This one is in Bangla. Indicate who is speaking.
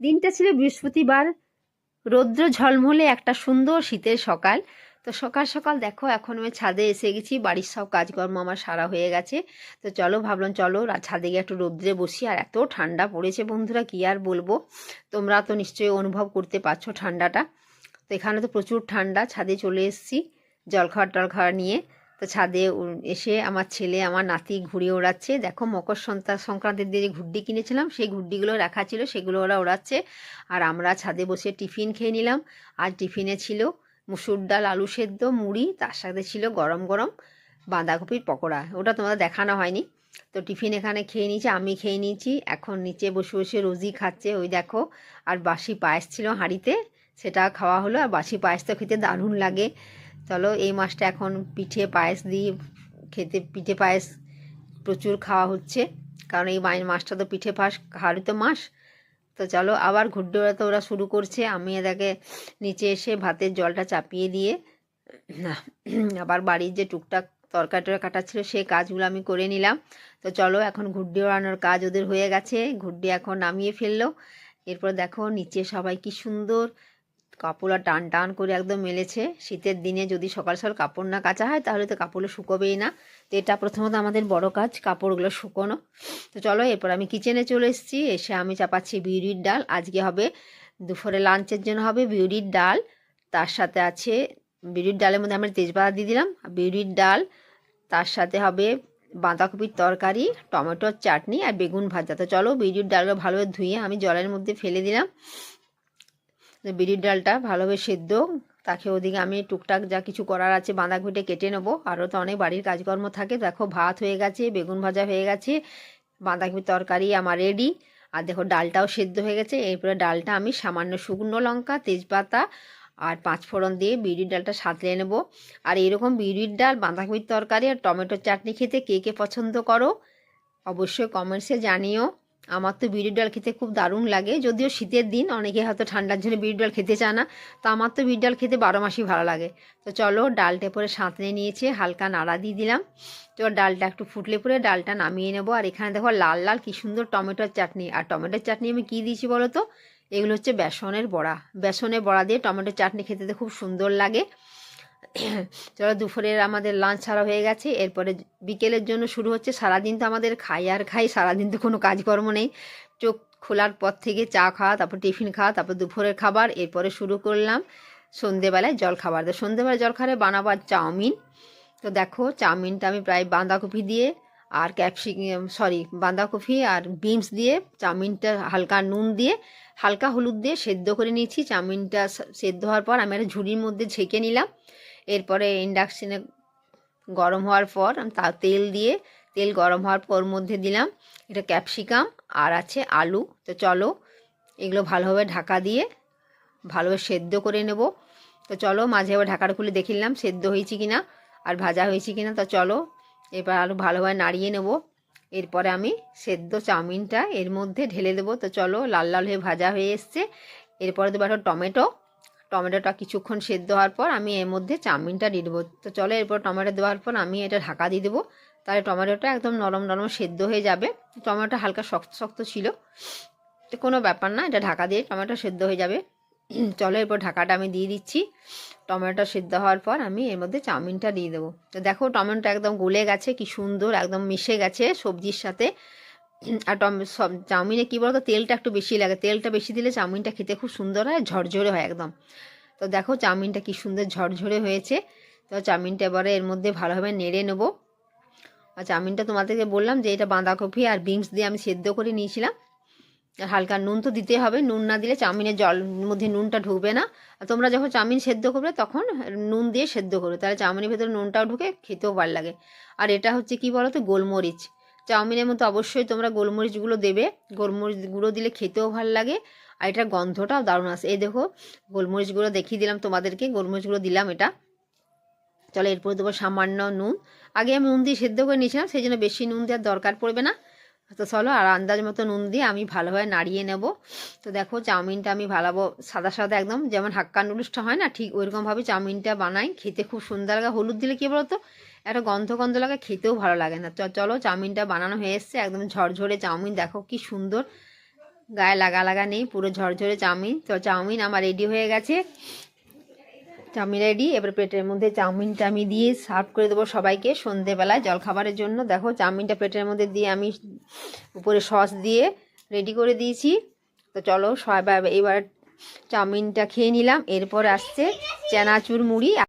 Speaker 1: দিনটা ছিল বৃহস্পতিবার। রৌদ্র ঝলমলে একটা সুন্দর শীতের সকাল। তো সকাল সকাল দেখো, এখন আমি ছাদে এসে গেছি, বাড়ির সব কাজকর্ম আমার সারা হয়ে গেছে। তো চলো, ভাবলাম চলো ছাদে গিয়ে একটু রৌদ্রে বসি, আর এত ঠান্ডা পড়েছে বন্ধুরা, কি আর বলব? তোমরা তো নিশ্চয়ই অনুভব করতে পারছ ঠান্ডাটা। তো এখানে তো প্রচুর ঠান্ডা, ছাদে চলে এসেছি জলখাবার টলখাবার নিয়ে। তো ছাদে এসে আমার ছেলে, আমার নাতি ঘুরে ওড়াচ্ছে। দেখো মকর সন্তা- সংক্রান্তির দিয়ে যে ঘুড্ডি কিনেছিলাম, সেই ঘুড্ডিগুলো রাখা ছিল, সেগুলো ওরা ওড়াচ্ছে। আর আমরা ছাদে বসে টিফিন খেয়ে নিলাম। আর টিফিনে ছিল মুসুর ডাল, আলু সেদ্ধ, মুড়ি, তার সাথে ছিল গরম গরম বাঁধাকপির পকোড়া। ওটা তোমাদের দেখানো হয়নি। তো টিফিন এখানে খেয়ে নিয়েছি, আমি খেয়ে নিয়েছি। এখন নিচে বসে বসে রোজি খাচ্ছে, ওই দেখো। আর বাসি পায়েস ছিল হাঁড়িতে, সেটা খাওয়া হলো। আর বাসি পায়েস তো খেতে দারুণ লাগে। চলো এই মাসটা এখন পিঠে পায়েস দিয়ে খেতে, পিঠে পায়েস প্রচুর খাওয়া হচ্ছে। কারণ এই মাসটা তো পিঠে পাস খাওয়ারই তো মাস। তো চলো আবার ঘুরতে ওড়াতে ওরা শুরু করছে। আমি এটাকে নিচে এসে ভাতের জলটা চাপিয়ে দিয়ে আবার বাড়ির যে টুকটাক তরকারি টরকা কাটা ছিল সেই কাজগুলো আমি করে নিলাম। তো চলো এখন ঘুড্ডি ওড়ানোর কাজ ওদের হয়ে গেছে। ঘুড্ডি এখন নামিয়ে ফেলল। এরপর দেখো নিচে সবাই কি সুন্দর কাপড় টান টান করে একদম মেলেছে। শীতের দিনে যদি সকাল সকাল কাপড় না কাচা হয়, তাহলে তো কাপড়গুলো শুকোবেই না। তো এটা প্রথমত আমাদের বড় কাজ, কাপড়গুলো শুকোনো। তো চলো, এরপর আমি কিচেনে চলে এসেছি। এসে আমি চাপাচ্ছি বিউরির ডাল। আজকে হবে দুপুরে লাঞ্চের জন্য হবে বিউরির ডাল। তার সাথে আছে বিউরির ডালের মধ্যে আমরা তেজপাতা দিয়ে দিলাম। বিউরির ডাল, তার সাথে হবে বাঁধাকপির তরকারি, টমেটোর চাটনি আর বেগুন ভাজা। তো চলো, বিউরির ডালগুলো ভালোভাবে ধুয়ে আমি জলের মধ্যে ফেলে দিলাম। বিউরির ডালটা ভালোভাবে সেদ্ধ, তাকে ওদিকে আমি টুকটাক যা কিছু করার আছে বাঁধাকপিটা কেটে নেব। আরও তো অনেক বাড়ির কাজকর্ম থাকে, দেখো ভাত হয়ে গেছে, বেগুন ভাজা হয়ে গেছে, বাঁধাকপির তরকারি আমার রেডি আর দেখো ডালটাও সেদ্ধ হয়ে গেছে, এরপরে ডালটা আমি সামান্য শুকনো লঙ্কা, তেজপাতা আর পাঁচ ফোড়ন দিয়ে বিউরির ডালটা সাঁতলে নেব। আর এরকম বিউরির ডাল, বাঁধাকপির তরকারি আর টমেটোর চাটনি খেতে কে কে পছন্দ করো, অবশ্যই কমেন্টসে জানিও। আমার তো বিউরির ডাল খেতে খুব দারুণ লাগে। যদিও শীতের দিন, অনেকে হয়তো ঠান্ডার জন্য বিউরির ডাল খেতে চায় না, তো আমার তো বিউরির ডাল খেতে বারো মাসই ভালো লাগে। তো চলো ডালটা পরে সাঁতলে নিয়েছে, হালকা নাড়া দিয়ে দিলাম। তো ডালটা একটু ফুটলে পরে ডালটা নামিয়ে নেব। আর এখানে দেখো লাল লাল কি সুন্দর টমেটোর চাটনি। আর টমেটোর চাটনি আমি কী দিয়েছি বলো তো? এগুলো হচ্ছে বেসনের বড়া। বেসনের বড়া দিয়ে টমেটোর চাটনি খেতে খুব সুন্দর লাগে। চলো দুপুরের আমাদের লাঞ্চ ছাড়া হয়ে গেছে। এরপরে বিকেলের জন্য শুরু হচ্ছে। সারাদিন তো আমাদের খাই আর খাই, সারাদিন তো কোনো কাজকর্ম নেই। চোখ খোলার পর থেকে চা খাওয়া, তারপর টিফিন খাওয়া, তারপর দুপুরের খাবার। এরপরে শুরু করলাম সন্ধেবেলায় জল খাবার তো সন্ধেবেলায় জল খাবারে বানাবার চাউমিন। তো দেখো, চাউমিনটা আমি প্রায় বাঁধাকপি দিয়ে আর ক্যাপসিকাম সরি বাঁধাকপি আর বিনস দিয়ে, চাউমিনটা হালকা নুন দিয়ে, হালকা হলুদ দিয়ে সেদ্ধ করে নিয়েছি। চাউমিনটা সেদ্ধ হওয়ার পর আমি একটা ঝুড়ির মধ্যে ছেঁকে নিলাম। এরপরে ইন্ডাকশানে গরম হওয়ার পর আমি তা তেল দিয়ে, তেল গরম হওয়ার পর মধ্যে দিলাম এটা ক্যাপসিকাম আর আছে আলু। তো চলো, এগুলো ভালোভাবে ঢাকা দিয়ে ভালোভাবে সেদ্ধ করে নেব। তো চলো, মাঝে আবার ঢাকাটা খুলে দেখে নিলাম সেদ্ধ হয়েছে কিনা, আর ভাজা হয়েছে কিনা। তো চলো এবার আরও ভালোভাবে নাড়িয়ে নেব। এরপরে আমি সেদ্ধ চাউমিনটা এর মধ্যে ঢেলে দেবো। তো চলো লাল লাল হয়ে ভাজা হয়ে এসছে। এরপরে দেবো একটা টমেটো। টমেটোটা কিছুক্ষণ সেদ্ধ হওয়ার পর আমি এর মধ্যে চাউমিনটা দিয়ে দেবো। তো চলো এরপর টমেটো দেওয়ার পর আমি এটা ঢাকা দিয়ে দেবো। তাহলে টমেটোটা একদম নরম নরম সেদ্ধ হয়ে যাবে। টমেটোটা হালকা শক্ত শক্ত ছিল। তো কোনো ব্যাপার না, এটা ঢাকা দিয়ে টমেটো সেদ্ধ হয়ে যাবে। চলো এরপর ঢাকাটা আমি দিয়ে দিচ্ছি। টমেটো সেদ্ধ হওয়ার পর আমি এর মধ্যে চাউমিনটা দিয়ে দেবো। তো দেখো টমেটোটা একদম গলে গেছে, কি সুন্দর, একদম মিশে গেছে সবজির সাথে। আর টম, সব চাউমিনে কী বলতো, তেলটা একটু বেশি লাগে। তেলটা বেশি দিলে চাউমিনটা খেতে খুব সুন্দর হয়, ঝরঝরে হয় একদম। তো দেখো চাউমিনটা কি সুন্দর ঝরঝরে হয়েছে। তো চাউমিনটা এবারে এর মধ্যে ভালোভাবে নেড়ে নেব। আর চাউমিনটা তোমাদেরকে বললাম যে এটা বাঁধাকপি আর বিনস দিয়ে আমি সেদ্ধ করে নিয়েছিলাম। আর হালকা নুন তো দিতে হবে। নুন না দিলে চাউমিনের জল মধ্যে নুনটা ঢুকবে না। আর তোমরা যখন চাউমিন সেদ্ধ করবে তখন নুন দিয়ে সেদ্ধ করবে তাহলে চাউমিনের ভেতরে নুনটাও ঢুকে খেতেও ভালো লাগে। আর এটা হচ্ছে কি বলো তো গোলমরিচ। চাউমিনের মতো অবশ্যই তোমরা গোলমরিচগুলো দেবে। গোলমরিচ গুঁড়ো দিলে খেতেও ভালো লাগে। আর এটার গন্ধটাও দারুণ আসে। এই দেখো, গোলমরিচগুলো দেখিয়ে দিলাম তোমাদেরকে। গোলমরিচগুলো দিলাম এটা। চলো এরপরে দেবো সামান্য নুন। আগে আমি নুন দিয়ে সেদ্ধ করে নিয়েছিলাম, সেই জন্য বেশি নুন দেওয়ার দরকার পড়বে না। তো চলো আর আন্দাজ মতো নুন দিয়ে আমি ভালোভাবে নাড়িয়ে নেব। তো দেখো চাউমিনটা আমি ভালাবো সাদা সাদা একদম, যেমন হাক্কা নুডলসটা হয় না, ঠিক ওইরকমভাবে চাউমিনটা বানাই। খেতে খুব সুন্দর লাগে। হলুদ দিলে কী বলতো? একটা গন্ধ গন্ধ লাগে, খেতেও ভালো লাগে না। তো চলো চাউমিনটা বানানো হয়ে এসছে, একদম ঝরঝরে চাউমিন। দেখো কি সুন্দর, গায়ে লাগা লাগা নেই, পুরো ঝরঝরে চাউমিন। তো চাউমিন আমার রেডি হয়ে গেছে। চাউমিন রেডি এবার প্লেটের মধ্যে চাউমিনটা আমি দিয়ে সার্ভ করে দেবো সবাইকে সন্ধেবেলায় জলখাবারের জন্য। দেখো, চাউমিনটা প্লেটের মধ্যে দিয়ে আমি উপরে সস দিয়ে রেডি করে দিয়েছি। তো চলো, সবাই এবার চাউমিনটা খেয়ে নিলাম। এরপর আসছে চানাচুর মুড়ি।